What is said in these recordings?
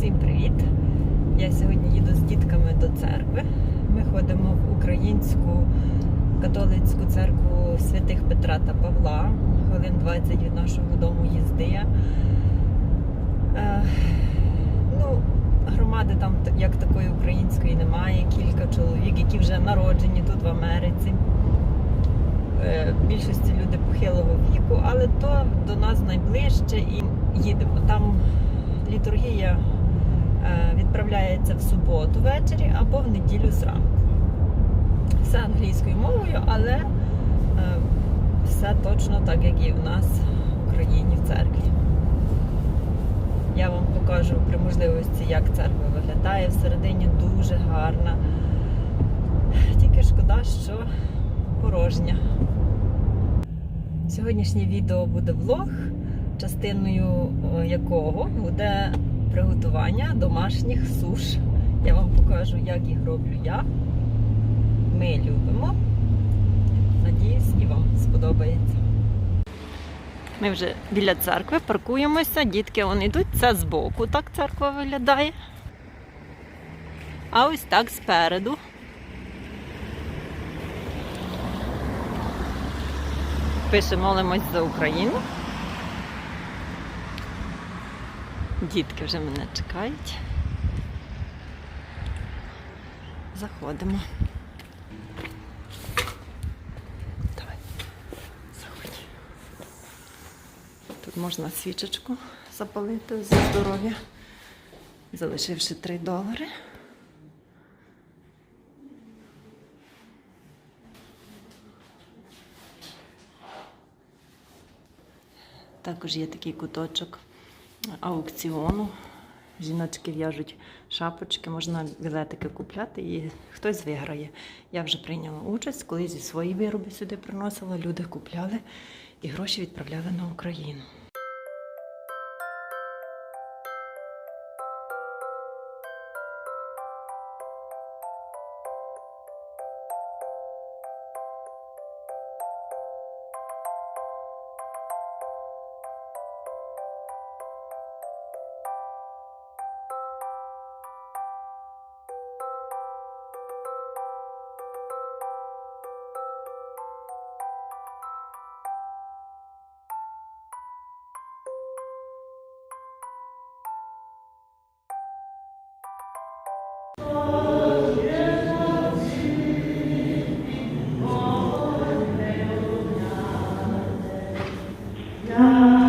Всім привіт! Я сьогодні їду з дітками до церкви. Ми ходимо в українську католицьку церкву святих Петра та Павла. Хвилин 20 від нашого дому їзди. Е, ну, громади там як такої української немає. Кілька чоловік, які вже народжені тут в Америці. Е, більшості люди похилого віку, але то до нас найближче і їдемо. Там літургія відправляється в суботу ввечері або в неділю зранку. Все англійською мовою, але е, все точно так, як і в нас в Україні в церкві. Я вам покажу при можливості, як церква виглядає. Всередині дуже гарна. Тільки шкода, що порожня. Сьогоднішнє відео буде влог, частиною е, якого буде приготування домашніх суш. Я вам покажу, як їх роблю я. Ми любимо. Надіюсь, і вам сподобається. Ми вже біля церкви паркуємося, дітки вони йдуть. Це збоку так церква виглядає. А ось так спереду. Пише молимось за Україну. Дітки вже мене чекають. Заходимо. Давай. Заходь. Тут можна свічечку запалити за здоров'я, залишивши 3 долари. Також є такий куточок аукціону. Жіночки в'яжуть шапочки, можна білетики купляти і хтось виграє. Я вже прийняла участь, коли зі свої вироби сюди приносила, люди купляли і гроші відправляли на Україну. God.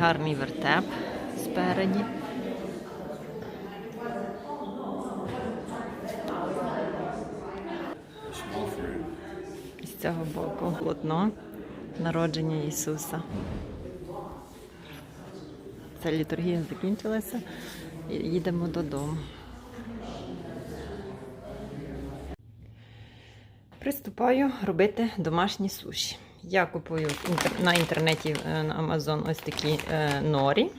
Гарний вертеп спереді. з цього боку полотно народження Ісуса. Ця літургія закінчилася. Їдемо додому. Приступаю робити домашні суші. Я купую на інтернеті е, на Amazon ось такі е, норі.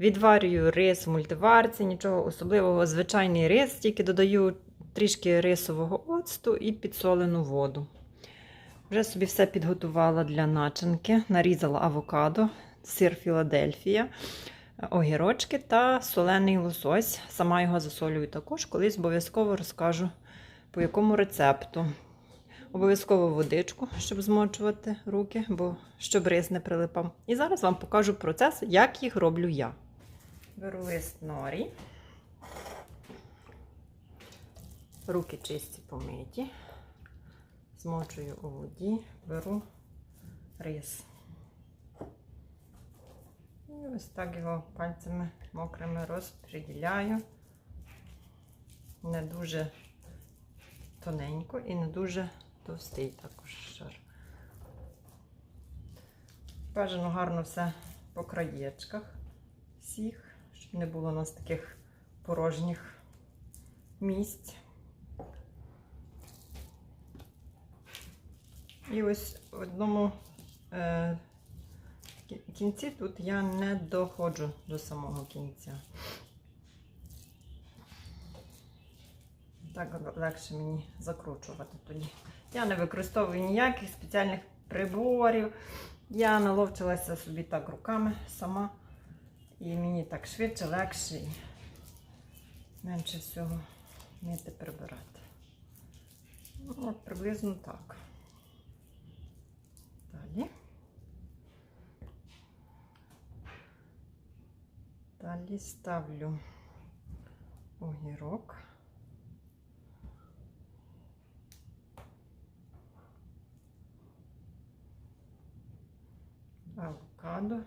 Відварюю рис в мультиварці, нічого особливого. Звичайний рис, тільки додаю трішки рисового оцту і підсолену воду. Вже собі все підготувала для начинки. Нарізала авокадо, сир Філадельфія, огірочки та солений лосось. Сама його засолюю також. Колись обов'язково розкажу, по якому рецепту. Обов'язково водичку, щоб змочувати руки, бо щоб рис не прилипав. І зараз вам покажу процес, як їх роблю я. Беру лист норі. Руки чисті помиті. Змочую у воді, беру рис. І ось так його пальцями мокрими розподіляю. Не дуже тоненько і не дуже товстий також шар. Бажано гарно все по краєчках всіх, щоб не було у нас таких порожніх місць. І ось в одному е, кінці тут я не доходжу до самого кінця. Так легше мені закручувати тоді. Я не використовую ніяких спеціальних приборів. Я наловчилася собі так руками сама. І мені так швидше, легше і менше всього вміти прибирати. Ну, от приблизно так. Далі. Далі ставлю огірок. Авокадо.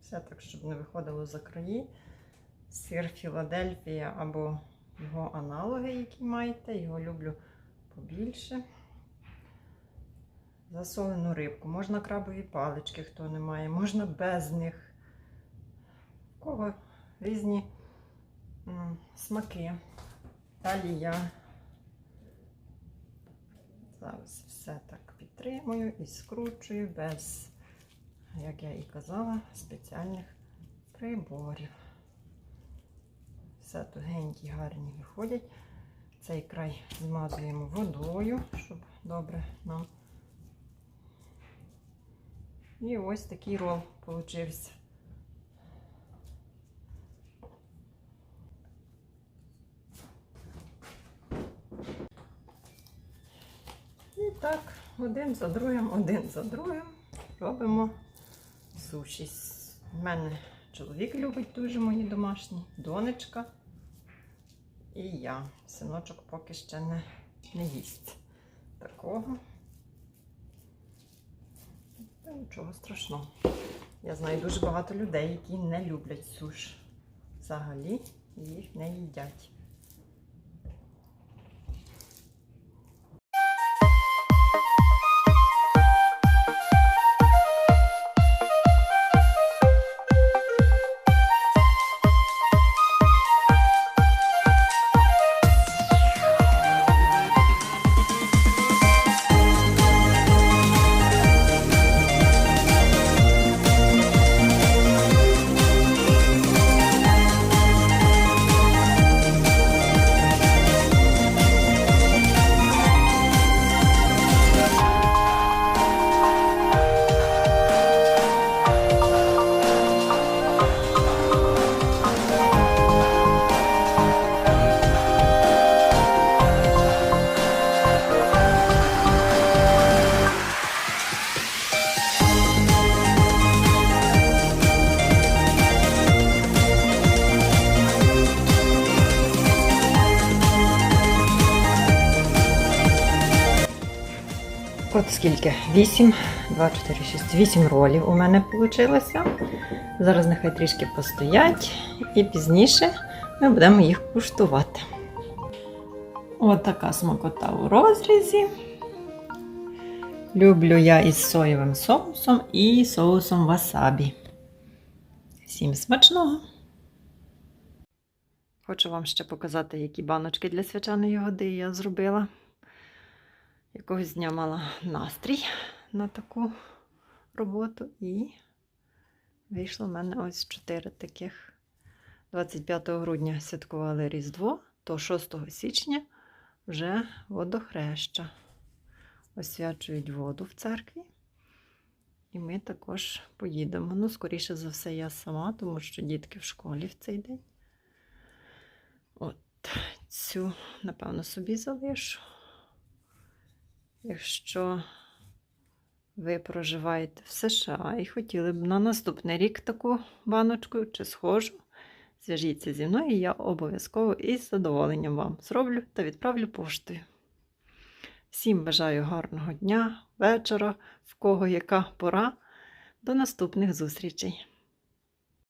Все так, щоб не виходило за краї. Сир Філадельфія або його аналоги, які маєте. Його люблю побільше. Засолену рибку. Можна крабові палички, хто не має, можна без них. У кого різні смаки. Далі я зараз все так підтримую і скручую без, як я і казала, спеціальних приборів. Все тугенькі, гарні виходять. Цей край змазуємо водою, щоб добре нам. І ось такий рол получився. Так, один за другим, один за другим робимо суші. У мене чоловік любить дуже мої домашні, донечка. І я. Синочок поки ще не, не їсть такого. Та нічого страшного. Я знаю дуже багато людей, які не люблять суш. Взагалі їх не їдять. Скільки? 8, 2, 4, 6, 8 ролів у мене вийшло. Зараз нехай трішки постоять і пізніше ми будемо їх куштувати. От така смакота у розрізі. Люблю я із соєвим соусом і соусом васабі. Всім смачного! Хочу вам ще показати, які баночки для свячаної води я зробила. Якогось дня мала настрій на таку роботу і вийшло в мене ось чотири таких. 25 грудня святкували Різдво, то 6 січня вже водохреща. Освячують воду в церкві. І ми також поїдемо. Ну, скоріше за все, я сама, тому що дітки в школі в цей день. От Цю, напевно, собі залишу. Якщо ви проживаєте в США і хотіли б на наступний рік таку баночку чи схожу, зв'яжіться зі мною, і я обов'язково із задоволенням вам зроблю та відправлю поштою. Всім бажаю гарного дня, вечора, в кого яка пора. До наступних зустрічей!